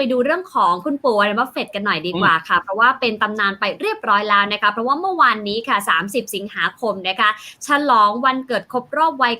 ไปดูเรื่องของคุณปู่วอร์เรนบัฟเฟตกันหน่อยดีกว่าค่ะ เพราะว่าเป็นตำนานไปเรียบร้อยแล้วนะคะ เพราะว่าเมื่อวานนี้ค่ะ 30 สิงหาคมนะคะ ฉลองวันเกิดครบรอบวัย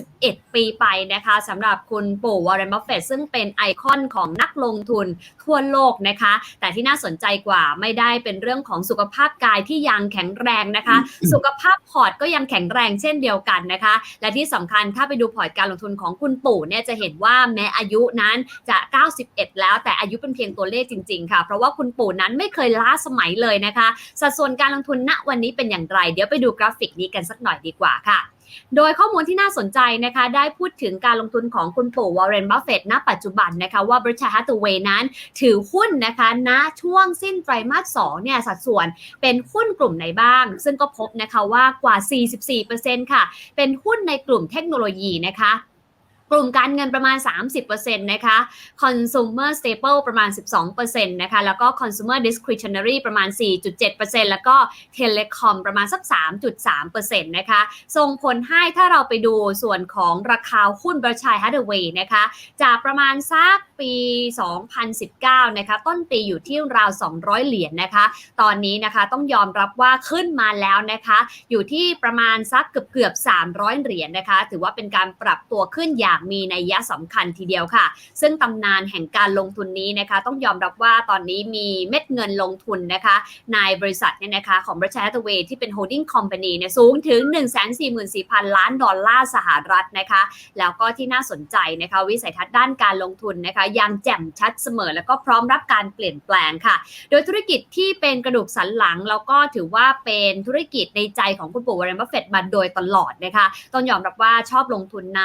91 ปีไปนะคะสำหรับคุณปู่วอร์เรนบัฟเฟตซึ่งเป็นไอคอนของนักลงทุนทั่วโลกนะคะ แต่ที่น่าสนใจกว่าไม่ได้เป็นเรื่องของสุขภาพกายที่ยังแข็งแรงนะคะ สุขภาพพอร์ตก็ยังแข็งแรงเช่นเดียวกันนะคะ และที่สำคัญถ้าไปดูพอร์ตการลงทุนของคุณปู่เนี่ยจะเห็นว่าแม้อายุนั้นจะ 91 แล้วแต่อายุเป็นเพียงตัวเลขจริง ๆ ค่ะ เพราะว่าคุณปู่นั้นไม่เคยล้าสมัยเลยนะคะ สัดส่วนการลงทุนณวันนี้เป็นอย่างไร เดี๋ยวไปดูกราฟิกนี้กันสักหน่อยดีกว่าค่ะโดยข้อมูลที่น่าสนใจนะคะได้พูดถึงการลงทุนของคุณปู่วอร์เรนบัฟเฟตณปัจจุบันนะคะว่า Berkshire Hathaway นั้นถือหุ้นนะคะณช่วงสิ้นไตรมาส2เนี่ยสัดส่วนเป็นหุ้นกลุ่มไหนบ้าง ซึ่งก็พบนะคะว่ากว่า 44%ค่ะ เป็นหุ้นในกลุ่มเทคโนโลยีนะคะ ลุ่มการเงินประมาณ 30%นะคะ consumer staple ประมาณ 12%นะคะ แล้วก็ consumer discretionary ประมาณ 4.7%แล้วก็ telecom ประมาณสัก 3.3%นะคะ ส่งผลให้ถ้าเราไปดูส่วนของราคาหุ้น Berkshire Hathaway นะคะ จากประมาณสักปี 2019 นะคะ ต้นปีอยู่ที่ราว 200 เหรียญนะคะ ตอนนี้นะคะต้องยอมรับว่าขึ้นมาแล้วนะคะ อยู่ที่ประมาณสักเกือบเกือบ300 เหรียญนะคะ ถือว่าเป็นการปรับตัวขึ้นอย่างมีนัยยะสำคัญทีเดียวค่ะ ซึ่งตำนานแห่งการลงทุนนี้นะคะ ต้องยอมรับว่าตอนนี้มีเม็ดเงินลงทุนนะคะในบริษัทเนี่ยนะคะของ Berkshire Hathaway ที่เป็น holding company เนี่ยสูงถึง 144,000 ล้านดอลลาร์สหรัฐนะคะ แล้วก็ที่น่าสนใจนะคะวิสัยทัศน์ด้านการลงทุนนะคะยังแจ่มชัดเสมอ แล้วก็พร้อมรับการเปลี่ยนแปลงค่ะ โดยธุรกิจที่เป็นกระดูกสันหลัง แล้วก็ถือว่าเป็นธุรกิจในใจของคุณปู่วอร์เรนบัฟเฟตมาโดยตลอดนะคะ ต้องยอมรับว่าชอบลงทุนใน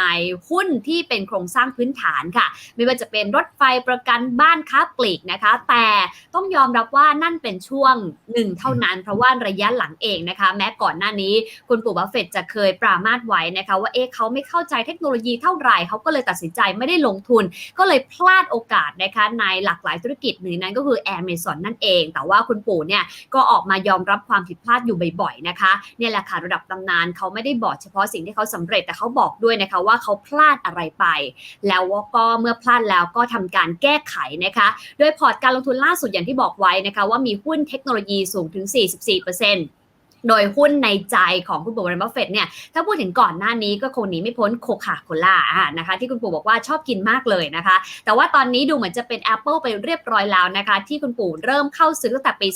หุ้นที่เป็นโครงสร้างพื้นฐานค่ะ ไม่ว่าจะเป็นรถไฟประกันบ้านค้าปลีกนะคะ แต่ต้องยอมรับว่านั่นเป็นช่วงหนึ่งเท่านั้น เพราะว่าระยะหลังเองนะคะ แม้ก่อนหน้านี้คุณปู่บัฟเฟตจะเคยปรามาสไว้นะคะ ว่าเอ๊ะเขาไม่เข้าใจเทคโนโลยีเท่าไหร่เขาก็เลยตัดสินใจไม่ได้ลงทุน ก็เลยพลาดโอกาสนะคะในหลากหลายธุรกิจหนึ่งนั้นก็คือ Amazon นั่นเอง แต่ว่าคุณปู่เนี่ยก็ออกมายอมรับความผิดพลาดอยู่บ่อยๆนะคะเนี่ยแหละค่ะระดับตำนานเขาไม่ได้บอกเฉพาะสิ่งที่เขาสำเร็จแต่เขาบอกด้วยนะคะว่าเขาพลาดอะไรไป แล้วก็เมื่อพลาดแล้วก็ทำการแก้ไขนะคะ โดยพอร์ตการลงทุนล่าสุดอย่างที่บอกไว้นะคะ ว่ามีหุ้นเทคโนโลยีสูงถึง 44% โดยหุ้นในใจของคุณปู่วอร์เรนบัฟเฟตเนี่ยถ้าพูดถึงก่อนหน้านี้ก็คงหนีไม่พ้นโคคาโคล่านะคะที่คุณปู่บอกว่าชอบกินมากเลยนะคะ แต่ว่าตอนนี้ดูเหมือนจะเป็น Apple ไปเรียบร้อยแล้วนะคะ ที่คุณปู่เริ่มเข้าซื้อตั้งแต่ปี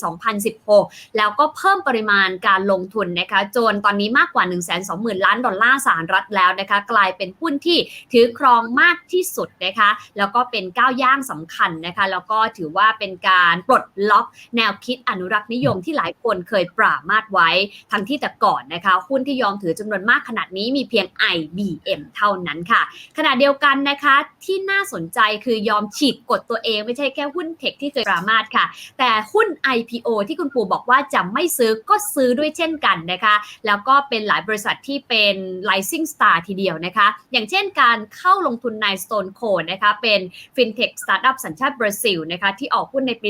2016 แล้วก็เพิ่มปริมาณการลงทุนนะคะจนตอนนี้มากกว่า 1 2 0 0 0 0 ล้านดอลลาร์สหรัฐแล้วนะคะกลายเป็นหุ้นที่ถือครองมากที่สุดนะคะแล้วก็เป็นก้าวย่างสำคัญนะคะแล้วก็ถือว่าเป็นการปลดล็อกแนวคิดอนุรักษ์นิยมที่หลายคนเคยปรามาสไว้ทั้งที่แต่ก่อนนะคะหุ้นที่ยอมถือจำนวนมากขนาดนี้มีเพียง IBM เท่านั้นค่ะ ขณะเดียวกันนะคะที่น่าสนใจคือยอมฉีกกฎตัวเองไม่ใช่แค่หุ้นเทคที่เคยปรามาสค่ะ แต่หุ้น IPO ที่คุณปู่บอกว่าจะไม่ซื้อก็ซื้อด้วยเช่นกันนะคะ แล้วก็เป็นหลายบริษัทที่เป็น Rising Star ทีเดียวนะคะ อย่างเช่นการเข้าลงทุนใน Stone Co นะคะเป็น FinTech Startup สัญชาติบราซิลนะคะที่ออกหุ้นในปี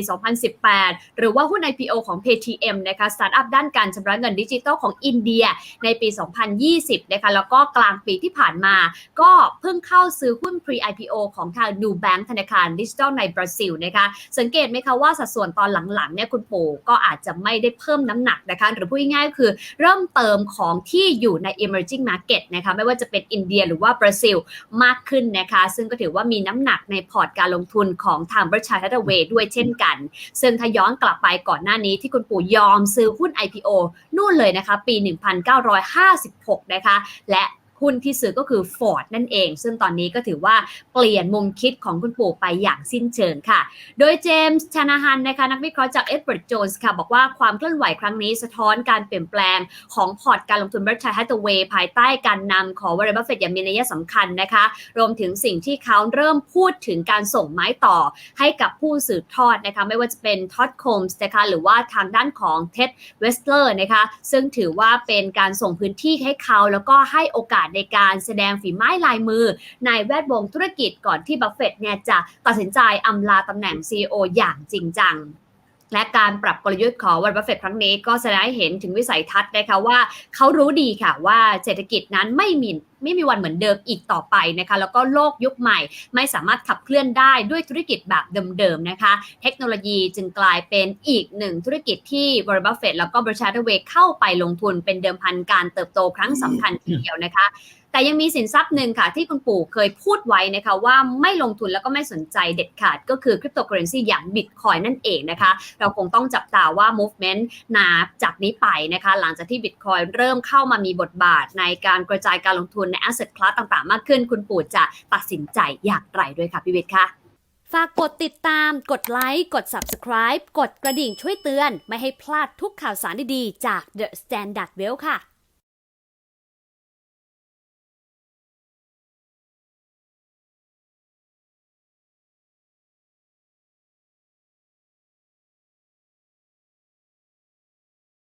2018 หรือว่าหุ้น IPO ของ PTM นะคะสตาร์ทอัพด้านการชำระเงินดิจิทัลของอินเดียในปี 2020 นะคะ แล้วก็กลางปีที่ผ่านมา ก็เพิ่งเข้าซื้อหุ้น Pre IPO ของทาง n ู b a n k ธนาคารดิจิทัลในบราซิลนะคะ สังเกตไหมคะว่าสัดส่วนตอนหลังๆเนี่ยคุณปู่ก็อาจจะไม่ได้เพิ่มน้ำหนักนะคะ หรือพูดง่ายๆก็คือเริ่มเติมของที่อยู่ใน emerging market นะคะ ไม่ว่าจะเป็นอินเดียหรือว่าบราซิลมากขึ้นนะคะ ซึ่งก็ถือว่ามีน้ำหนักในพอร์ตการลงทุนของทาง Berkshire Hathaway ด้วยเช่นกัน ซึ่งถ้าย้อนกลับไปก่อนหน้านี้ที่คุณปู่ยอมซื้อหุ้น IPO นู่นเลยนะคะ ปี 1956 นะคะ และ หุ้นที่ซื้อก็คือ Ford นั่นเอง ซึ่งตอนนี้ก็ถือว่าเปลี่ยนมุมคิดของคุณปู่ไปอย่างสิ้นเชิงค่ะ โดยเจมส์ชนาฮันนะคะนักวิเคราะห์จากเอ็ดเวิร์ดโจนส์ค่ะบอกว่าความเคลื่อนไหวครั้งนี้สะท้อนการเปลี่ยนแปลงของพอร์ตการลงทุน Berkshire Hathaway ภายใต้การนำของ Warren Buffett อย่างมีนัยสำคัญนะคะ รวมถึงสิ่งที่เขาเริ่มพูดถึงการส่งไม้ต่อให้กับผู้สืบทอดนะคะไม่ว่าจะเป็นท็อดโคมส์นะคะหรือว่าทางด้านของเท็ดเวสเลอร์นะคะซึ่งถือว่าเป็นการส่งพื้นที่ให้เขาแล้วก็ให้โอกาสในการแสดงฝีไม้ลายมือ ในแวดวงธุรกิจก่อนที่บัฟเฟตต์เนี่ยจะตัดสินใจอำลาตำแหน่ง CEO อย่างจริงจังและการปรับกลยุทธ์ของวันบัฟเฟตครั้งนี้ก็แสดงให้เห็นถึงวิสัยทัศน์นะคะว่าเขารู้ดีค่ะว่าเศรษฐกิจนั้นไม่มี ไม่มีวันเหมือนเดิมอีกต่อไปนะคะแล้วก็โลกยุคใหม่ ไม่สามารถขับเคลื่อนได้ด้วยธุรกิจแบบเดิมๆนะคะ เทคโนโลยีจึงกลายเป็นอีกหนึ่งธุรกิจที่บริบัฟเฟตแล้วก็บริษัทเวย์เข้าไปลงทุนเป็นเดิมพันการเติบโตครั้งสำคัญทีเดียวนะคะแต่ยังมีสินทรัพย์หนึ่งค่ะ ที่คุณปู่เคยพูดไว้นะคะว่าไม่ลงทุนแล้วก็ไม่สนใจเด็ดขาดก็คือคริปโตเคอเรนซีอย่างบิตคอยนั่นเองนะคะ เราคงต้องจับตาว่า movement นาจากนี้ไปนะคะ หลังจากที่บิตคอยเริ่มเข้ามามีบทบาทในการกระจายการลงทุนใน asset class ต่างๆ มากขึ้น คุณปู่จะตัดสินใจอย่างไรด้วยค่ะพี่วิทย์คะฝากกดติดตาม กดไลค์ กด Subscribe กดกระดิ่งช่วยเตือน ไม่ให้พลาดทุกข่าวสารดีๆ จาก The Standard Well ค่ะ